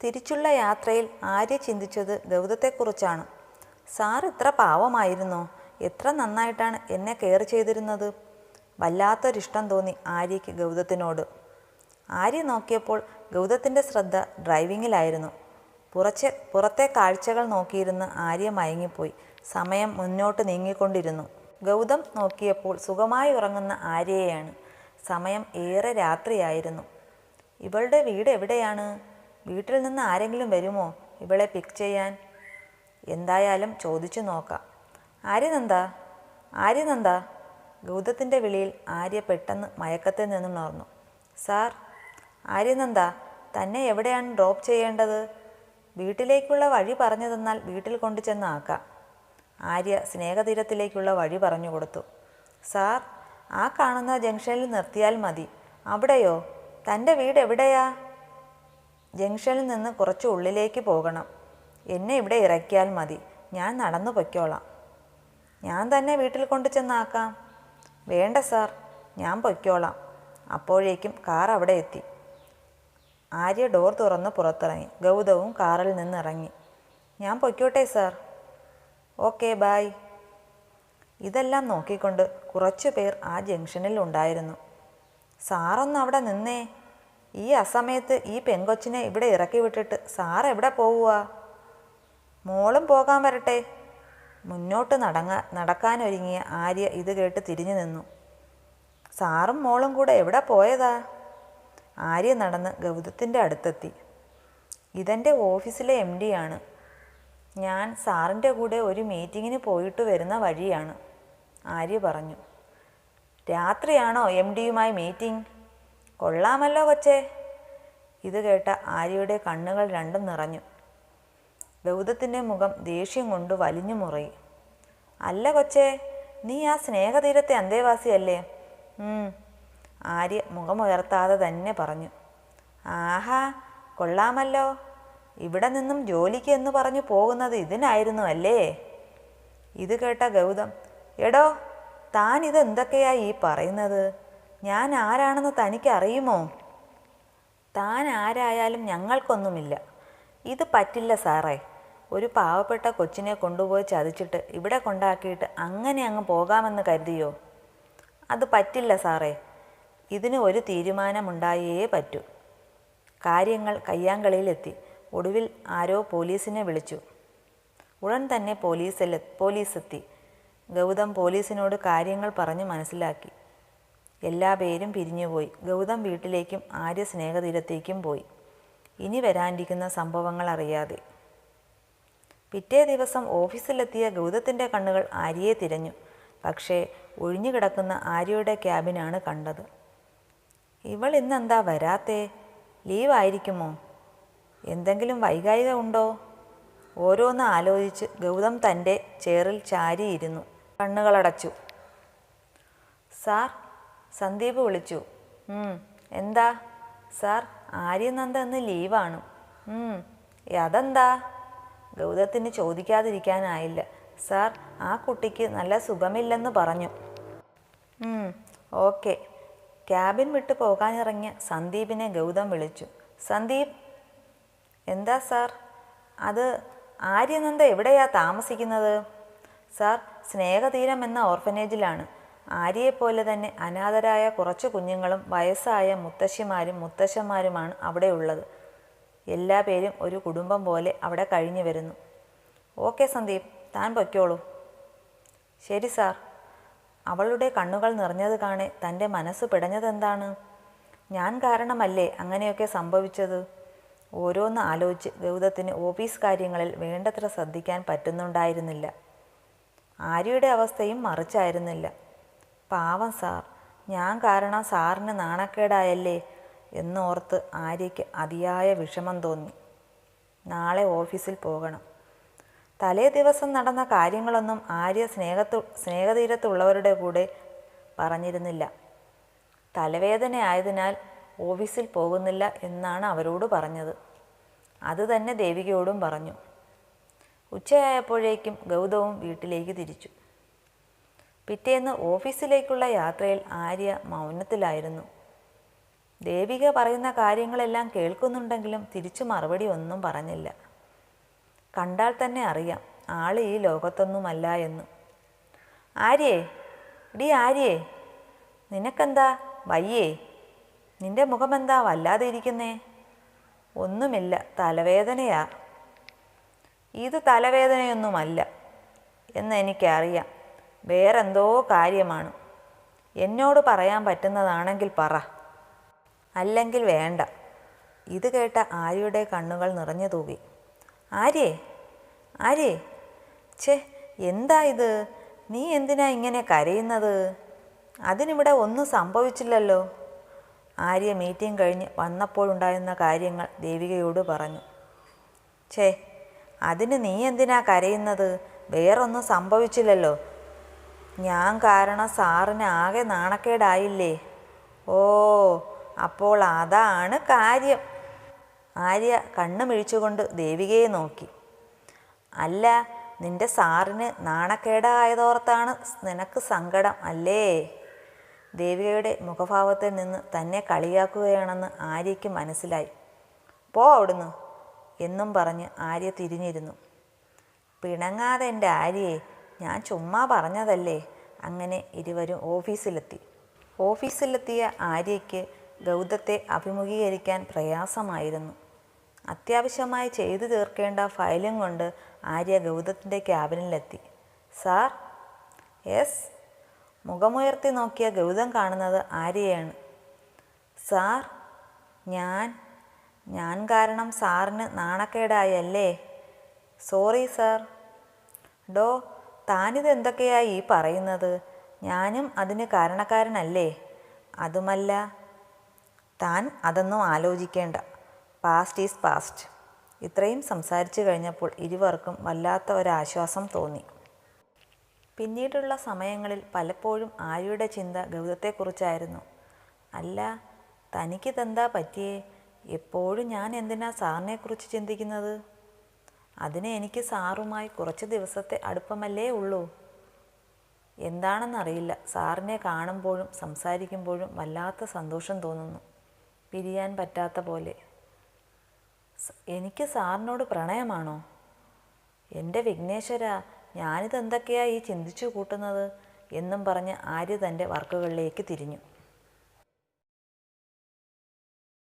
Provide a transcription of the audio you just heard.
തിരിച്ചുള്ള യാത്രയിൽ ആര്യ ചിന്തിച്ചത് ഗൗതത്തെക്കുറിച്ചാണ് സാർ ഇത്ര പാവമായിരുന്നോ? എത്ര നന്നായിട്ടാണ് എന്നെ കെയർ ചെയ്തിരുന്നത്? വല്ലാത്തൊരിഷ്ടം തോന്നി ആര്യയ്ക്ക് ഗൗതത്തിനോട്. ആര്യ നോക്കിയപ്പോൾ ഗൗതത്തിന്റെ ശ്രദ്ധ ഡ്രൈവിങ്ങിലായിരുന്നു. പുറച്ച് പുറത്തെ കാഴ്ചകൾ നോക്കിയിരുന്ന് ആര്യ മയങ്ങിപ്പോയി. സമയം മുന്നോട്ട് നീങ്ങിക്കൊണ്ടിരുന്നു. ഗൗതം നോക്കിയപ്പോൾ സുഖമായി ഉറങ്ങുന്ന ആര്യയെയാണ്. സമയം ഏറെ രാത്രിയായിരുന്നു. ഇവളുടെ വീട് എവിടെയാണ്? വീട്ടിൽ നിന്ന് ആരെങ്കിലും വരുമോ? ഇവളെ പിക്ക് ചെയ്യാൻ? എന്തായാലും ചോദിച്ചു നോക്കാം. ആര്യനന്ദ? ആര്യനന്ദ? ഗൗതത്തിന്റെ വിളിയിൽ ആര്യ പെട്ടെന്ന് മയക്കത്തിൽ നിന്നും ഉണർന്നു. സാർ ആര്യനന്ദ തന്നെ എവിടെയാണ് ഡ്രോപ്പ് ചെയ്യേണ്ടത്? വീട്ടിലേക്കുള്ള വഴി പറഞ്ഞു തന്നാൽ വീട്ടിൽ കൊണ്ടു ചെന്ന് ആക്കാം. ആര്യ സ്നേഹതീരത്തിലേക്കുള്ള വഴി പറഞ്ഞു കൊടുത്തു. സാർ ആ കാണുന്ന ജംഗ്ഷനിൽ നിർത്തിയാൽ മതി. അവിടെയോ? തന്റെ വീട് എവിടെയാ? ജംഗ്ഷനിൽ നിന്ന് കുറച്ച് ഉള്ളിലേക്ക് പോകണം. എന്നെ ഇവിടെ ഇറക്കിയാൽ മതി. ഞാൻ നടന്നു പൊയ്ക്കോളാം. ഞാൻ തന്നെ വീട്ടിൽ കൊണ്ടു ചെന്നാക്കാം. വേണ്ട സാർ. ഞാൻ പൊയ്ക്കോളാം. അപ്പോഴേക്കും കാർ അവിടെ എത്തി. ആര്യ ഡോർ തുറന്ന് പുറത്തിറങ്ങി. ഗൗതവും കാറിൽ നിന്ന് ഇറങ്ങി. ഞാൻ പൊയ്ക്കോട്ടെ സാർ. ഓക്കെ ബായ് ഇതെല്ലാം നോക്കിക്കൊണ്ട് കുറച്ചു പേർ ആ ജംഗ്ഷനിൽ ഉണ്ടായിരുന്നു. സാറൊന്ന് അവിടെ നിന്നേ. ഈ അസമയത്ത് ഈ പെങ്കൊച്ചിനെ ഇവിടെ ഇറക്കി വിട്ടിട്ട് സാർ എവിടെ പോവുക മോളും പോകാൻ വരട്ടെ. മുന്നോട്ട് നടങ്ങ നടക്കാനൊരുങ്ങിയ ആര്യ ഇത് കേട്ട് തിരിഞ്ഞു നിന്നു. സാറും മോളും കൂടെ എവിടെ പോയതാ? ആര്യ നടന്ന് ഗൗതത്തിന്റെ അടുത്തെത്തി. ഇതെന്റെ ഓഫീസിലെ എം ആണ്. ഞാൻ സാറിന്റെ കൂടെ ഒരു മീറ്റിങ്ങിന് പോയിട്ട് വരുന്ന വഴിയാണ് ആര്യ പറഞ്ഞു. രാത്രിയാണോ എം ഡിയുമായി മീറ്റിംഗ്? കൊള്ളാമല്ലോ കൊച്ചേ. ഇത് കേട്ട ആര്യയുടെ കണ്ണുകൾ രണ്ടും നിറഞ്ഞു. ഗൗതത്തിന്റെ മുഖം ദേഷ്യം കൊണ്ട് വലിഞ്ഞു മുറയി അല്ല കൊച്ചേ നീ ആ സ്നേഹതീരത്തെ അന്തേവാസിയല്ലേ. ആര്യ മുഖമുയർത്താതെ തന്നെ പറഞ്ഞു. ആഹാ കൊള്ളാമല്ലോ. ഇവിടെ നിന്നും ജോലിക്ക് എന്ന് പറഞ്ഞു പോകുന്നത് ഇതിനായിരുന്നു അല്ലേ? ഇത് കേട്ട ഗൗതം എടോ താൻ ഇത് എന്തൊക്കെയാ ഈ പറയുന്നത്? ഞാൻ ആരാണെന്ന് തനിക്ക് അറിയുമോ താൻ ആരായാലും ഞങ്ങൾക്കൊന്നുമില്ല. ഇത് പറ്റില്ല സാറേ. ഒരു പാവപ്പെട്ട കൊച്ചിനെ കൊണ്ടുപോയി ചതിച്ചിട്ട് ഇവിടെ കൊണ്ടാക്കിയിട്ട് അങ്ങനെ അങ്ങ് പോകാമെന്ന് കരുതിയോ? അത് പറ്റില്ല സാറേ. ഇതിന് ഒരു തീരുമാനമുണ്ടായേ പറ്റൂ. കാര്യങ്ങൾ കയ്യാങ്കളിയിലെത്തി. ഒടുവിൽ ആരോ പോലീസിനെ വിളിച്ചു. ഉടൻ തന്നെ പോലീസിൽ പോലീസെത്തി. ഗൗതം പോലീസിനോട് കാര്യങ്ങൾ പറഞ്ഞ് മനസ്സിലാക്കി. എല്ലാ പേരും പിരിഞ്ഞുപോയി. ഗൗതം വീട്ടിലേക്കും ആര്യ സ്നേഹതീരത്തേക്കും പോയി. ഇനി വരാനിരിക്കുന്ന സംഭവങ്ങൾ അറിയാതെ. പിറ്റേ ദിവസം ഓഫീസിലെത്തിയ ഗൗതത്തിന്റെ കണ്ണുകൾ ആര്യയെ തിരഞ്ഞു. പക്ഷേ ഒഴിഞ്ഞുകിടക്കുന്ന ആര്യയുടെ ക്യാബിനാണ് കണ്ടത്. ഇവൾ ഇന്നെന്താ വരാത്തേ? ലീവ് ആയിരിക്കുമോ? എന്തെങ്കിലും വൈകാരിക ഉണ്ടോ? ഓരോന്ന് ആലോചിച്ച് ഗൗതം തന്റെ ചെയറിൽ ചാരിയിരുന്നു. കണ്ണുകളടച്ചു. സാർ സന്ദീപ് വിളിച്ചു. എന്താ? സാർ ആര്യനന്ദ ഇന്ന് ലീവാണ്. "ഉം, അതെന്താ? ഗൗതത്തിന് ചോദിക്കാതിരിക്കാനായില്ല. സാർ ആ കുട്ടിക്ക് നല്ല സുഖമില്ലെന്ന് പറഞ്ഞു. "ഉം, ഓക്കെ. ക്യാബിൻ വിട്ട് പോകാനിറങ്ങിയ സന്ദീപിനെ ഗൗതം വിളിച്ചു. സന്ദീപ് എന്താ സാർ? അത് ആര്യനന്ദ എവിടെയാ താമസിക്കുന്നത്? സാർ സ്നേഹതീരം എന്ന ഓർഫനേജിലാണ്. ആര്യയെപ്പോലെ തന്നെ അനാഥരായ കുറച്ച് കുഞ്ഞുങ്ങളും വയസ്സായ മുത്തശ്ശിമാരും മുത്തശ്ശന്മാരുമാണ് അവിടെ ഉള്ളത് എല്ലാ പേരും ഒരു കുടുംബം പോലെ അവിടെ കഴിഞ്ഞു വരുന്നു. ഓക്കെ സന്ദീപ് താൻ പൊയ്ക്കോളൂ. ശരി സാർ. അവളുടെ കണ്ണുകൾ നിറഞ്ഞത് കാണെ തന്റെ മനസ്സ് പിടഞ്ഞതെന്താണ്? ഞാൻ കാരണമല്ലേ അങ്ങനെയൊക്കെ സംഭവിച്ചത്? ഓരോന്ന് ആലോചിച്ച് ഗൗതത്തിന് ഓഫീസ് കാര്യങ്ങളിൽ വേണ്ടത്ര ശ്രദ്ധിക്കാൻ പറ്റുന്നുണ്ടായിരുന്നില്ല. ആര്യയുടെ അവസ്ഥയും മറിച്ചായിരുന്നില്ല. പാവം സാർ. ഞാൻ കാരണം സാറിന് നാണക്കേടായല്ലേ എന്നോർത്ത് ആര്യയ്ക്ക് അതിയായ വിഷമം തോന്നി. നാളെ ഓഫീസിൽ പോകണം. തലേ ദിവസം നടന്ന കാര്യങ്ങളൊന്നും ആര്യ സ്നേഹത്തു സ്നേഹതീരത്തുള്ളവരുടെ കൂടെ പറഞ്ഞിരുന്നില്ല. തലവേദന ആയതിനാൽ ഓഫീസിൽ പോകുന്നില്ല എന്നാണ് അവരോട് പറഞ്ഞത്. അത് തന്നെ ദേവികയോടും പറഞ്ഞു. ഉച്ചയായപ്പോഴേക്കും ഗൗതവും വീട്ടിലേക്ക് തിരിച്ചു. പിറ്റേന്ന് ഓഫീസിലേക്കുള്ള യാത്രയിൽ ആര്യ മൗനത്തിലായിരുന്നു. ദേവിക പറയുന്ന കാര്യങ്ങളെല്ലാം കേൾക്കുന്നുണ്ടെങ്കിലും തിരിച്ചു മറുപടി ഒന്നും പറഞ്ഞില്ല. കണ്ടാൽ തന്നെ അറിയാം ആൾ ഈ ലോകത്തൊന്നുമല്ല എന്ന്. ആര്യേ? ഡി ആര്യേ? നിനക്കെന്താ? വയ്യേ? നിന്റെ മുഖമെന്താ വല്ലാതെ ഇരിക്കുന്നേ? ഒന്നുമില്ല തലവേദനയാ. ഇത് തലവേദനയൊന്നുമല്ല എന്ന് എനിക്കറിയാം. വേറെന്തോ കാര്യമാണ്. എന്നോട് പറയാൻ പറ്റുന്നതാണെങ്കിൽ പറ. അല്ലെങ്കിൽ വേണ്ട. ഇത് കേട്ട ആര്യയുടെ കണ്ണുകൾ നിറഞ്ഞു തൂകി ആര്യേ ആര്യേ. ഛേ എന്താ ഇത്? നീ എന്തിനാ ഇങ്ങനെ കരയുന്നത്? അതിനിവിടെ ഒന്നും സംഭവിച്ചില്ലല്ലോ. ആര്യ മീറ്റിംഗ് കഴിഞ്ഞ് വന്നപ്പോഴുണ്ടായിരുന്ന കാര്യങ്ങൾ ദേവികയോട് പറഞ്ഞു. ഛേ അതിന് നീ എന്തിനാ കരയുന്നത്? വേറൊന്നും സംഭവിച്ചില്ലല്ലോ. ഞാൻ കാരണം സാറിന് ആകെ നാണക്കേടായില്ലേ? ഓ അപ്പോൾ അതാണ് കാര്യം. ആര്യ കണ്ണു മിഴിച്ചുകൊണ്ട് ദേവികയെ നോക്കി. അല്ല നിന്റെ സാറിന് നാണക്കേടായതോർത്താണ് നിനക്ക് സങ്കടം അല്ലേ? ദേവികയുടെ മുഖഭാവത്തിൽ നിന്ന് തന്നെ കളിയാക്കുകയാണെന്ന് ആര്യയ്ക്ക് മനസ്സിലായി. പോ അവിടുന്ന് എന്നും പറഞ്ഞ് ആര്യ തിരിഞ്ഞിരുന്നു. പിണങ്ങാതെ എന്റെ ആര്യയെ ഞാൻ ചുമ്മാ പറഞ്ഞതല്ലേ? അങ്ങനെ ഇരുവരും ഓഫീസിലെത്തി. ഓഫീസിലെത്തിയ ആര്യയ്ക്ക് ഗൗതത്തെ അഭിമുഖീകരിക്കാൻ പ്രയാസമായിരുന്നു. അത്യാവശ്യമായി ചെയ്തു തീർക്കേണ്ട ഫയലും കൊണ്ട് ആര്യ ഗൗതത്തിന്റെ ക്യാബിനിലെത്തി. Sir yes? മുഖമുയർത്തി നോക്കിയ ഗൗതം കാണുന്നത് ആര്യയാണ്. സാർ ഞാൻ ഞാൻ കാരണം സാറിന് നാണക്കേടായല്ലേ? Sorry sir. ഡോ താനിത് എന്തൊക്കെയായി ഈ പറയുന്നത്? ഞാനും അതിന് കാരണക്കാരനല്ലേ? അതുമല്ല താൻ അതൊന്നും ആലോചിക്കേണ്ട. പാസ്റ്റ് ഈസ് പാസ്റ്റ് ഇത്രയും സംസാരിച്ചു കഴിഞ്ഞപ്പോൾ ഇരുവർക്കും വല്ലാത്ത ഒരാശ്വാസം തോന്നി. പിന്നീടുള്ള സമയങ്ങളിൽ പലപ്പോഴും ആര്യയുടെ ചിന്ത ഗൗതത്തെക്കുറിച്ചായിരുന്നു. അല്ല തനിക്കിതെന്താ പറ്റിയേ? എപ്പോഴും ഞാൻ എന്തിനാ സാറിനെക്കുറിച്ച് ചിന്തിക്കുന്നത്? അതിന് എനിക്ക് സാറുമായി കുറച്ച് ദിവസത്തെ അടുപ്പമല്ലേ ഉള്ളൂ? എന്താണെന്നറിയില്ല. സാറിനെ കാണുമ്പോഴും സംസാരിക്കുമ്പോഴും വല്ലാത്ത സന്തോഷം തോന്നുന്നു. പിരിയാൻ പറ്റാത്ത പോലെ. എനിക്ക് സാറിനോട് പ്രണയമാണോ? എന്റെ വിഘ്നേശ്വര ഞാനിതെന്തൊക്കെയാ ഈ ചിന്തിച്ചു കൂട്ടുന്നത്? എന്നും പറഞ്ഞ് ആര്യ തന്റെ വർക്കുകളിലേക്ക് തിരിഞ്ഞു.